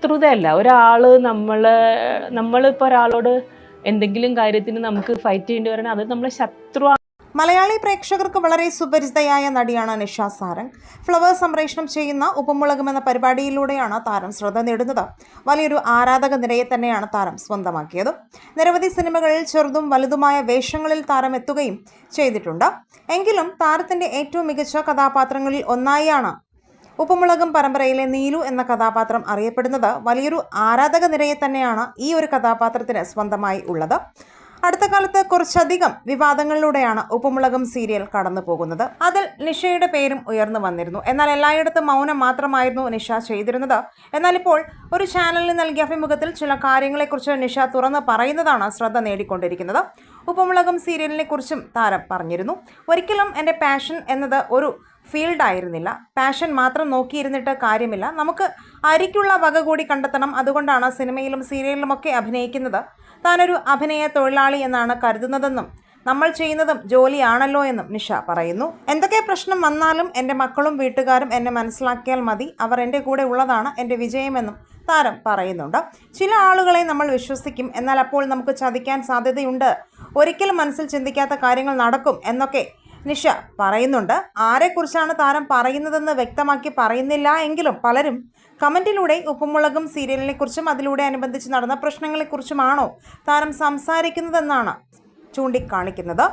ശത്രുതയല്ല. ഒരാൾ നമ്മൾ നമ്മളിപ്പോൾ ഒരാളോട് എന്തെങ്കിലും കാര്യത്തിന് നമുക്ക് ഫൈറ്റ് ചെയ്യേണ്ടി വരണം അത് നമ്മളെ ശത്രു മലയാളി പ്രേക്ഷകർക്ക് വളരെ സുപരിചിതയായ നടിയാണ് നിഷ സാരംഗ്. ഫ്ലവേഴ്സ് സംപ്രേഷണം ചെയ്യുന്ന ഉപ്പുമുളകം എന്ന പരിപാടിയിലൂടെയാണ് താരം ശ്രദ്ധ നേടുന്നത്. വലിയൊരു ആരാധക നിരയെ തന്നെയാണ് താരം സ്വന്തമാക്കിയത്. നിരവധി സിനിമകളിൽ ചെറുതും വലുതുമായ വേഷങ്ങളിൽ താരം എത്തുകയും ചെയ്തിട്ടുണ്ട്. എങ്കിലും താരത്തിന്റെ ഏറ്റവും മികച്ച കഥാപാത്രങ്ങളിൽ ഒന്നായാണ് ഉപ്പുമുളകം പരമ്പരയിലെ നീലു എന്ന കഥാപാത്രം അറിയപ്പെടുന്നത് വലിയൊരു ആരാധക നിരയെ തന്നെയാണ് ഈ ഒരു കഥാപാത്രത്തിന് സ്വന്തമായി ഉള്ളത്. അടുത്ത കാലത്ത് കുറച്ചധികം വിവാദങ്ങളിലൂടെയാണ് ഉപ്പുമുളകം സീരിയൽ കടന്നു പോകുന്നത്. അതിൽ നിഷയുടെ പേരും ഉയർന്നു വന്നിരുന്നു. എന്നാൽ എല്ലായിടത്തും മൗനം മാത്രമായിരുന്നു നിഷ ചെയ്തിരുന്നത്. എന്നാൽ ഇപ്പോൾ ഒരു ചാനലിന് നൽകിയ അഭിമുഖത്തിൽ ചില കാര്യങ്ങളെക്കുറിച്ച് നിഷ തുറന്ന് പറയുന്നതാണ് ശ്രദ്ധ നേടിക്കൊണ്ടിരിക്കുന്നത്. ഉപ്പുമുളകം സീരിയലിനെ കുറിച്ചും താരം പറഞ്ഞിരുന്നു. ഒരിക്കലും എന്റെ പാഷൻ എന്നത് ഒരു ഫീൽഡ് ആയിരുന്നില്ല. പാഷൻ മാത്രം നോക്കിയിരുന്നിട്ട് കാര്യമില്ല. നമുക്ക് അരിക്കുള്ള വക കൂടി കണ്ടെത്തണം. അതുകൊണ്ടാണ് സിനിമയിലും സീരിയലിലുമൊക്കെ അഭിനയിക്കുന്നത്. താനൊരു അഭിനയ തൊഴിലാളി എന്നാണ് കരുതുന്നതെന്നും നമ്മൾ ചെയ്യുന്നതും ജോലിയാണല്ലോ എന്നും നിഷ പറയുന്നു. എന്തൊക്കെ പ്രശ്നം വന്നാലും എന്റെ മക്കളും വീട്ടുകാരും എന്നെ മനസ്സിലാക്കിയാൽ മതി. അവർ എന്റെ കൂടെ ഉള്ളതാണ് എന്റെ വിജയമെന്നും താരം പറയുന്നുണ്ട്. ചില ആളുകളെ നമ്മൾ വിശ്വസിക്കും. എന്നാൽ അപ്പോൾ നമുക്ക് ചതിക്കാൻ സാധ്യതയുണ്ട്. ഒരിക്കലും മനസ്സിൽ ചിന്തിക്കാത്ത കാര്യങ്ങൾ നടക്കും എന്നൊക്കെ നിഷ പറയുന്നുണ്ട് ആരെക്കുറിച്ചാണ് താരം പറയുന്നതെന്ന് വ്യക്തമാക്കി പറയുന്നില്ല എങ്കിലും പലരും കമന്റിലൂടെ ഉപ്പുമുളകും സീരിയലിനെ കുറിച്ചും അതിലൂടെ അനുബന്ധിച്ച് നടന്ന പ്രശ്നങ്ങളെക്കുറിച്ചുമാണോ താരം സംസാരിക്കുന്നതെന്നാണ് ചൂണ്ടിക്കാണിക്കുന്നത്.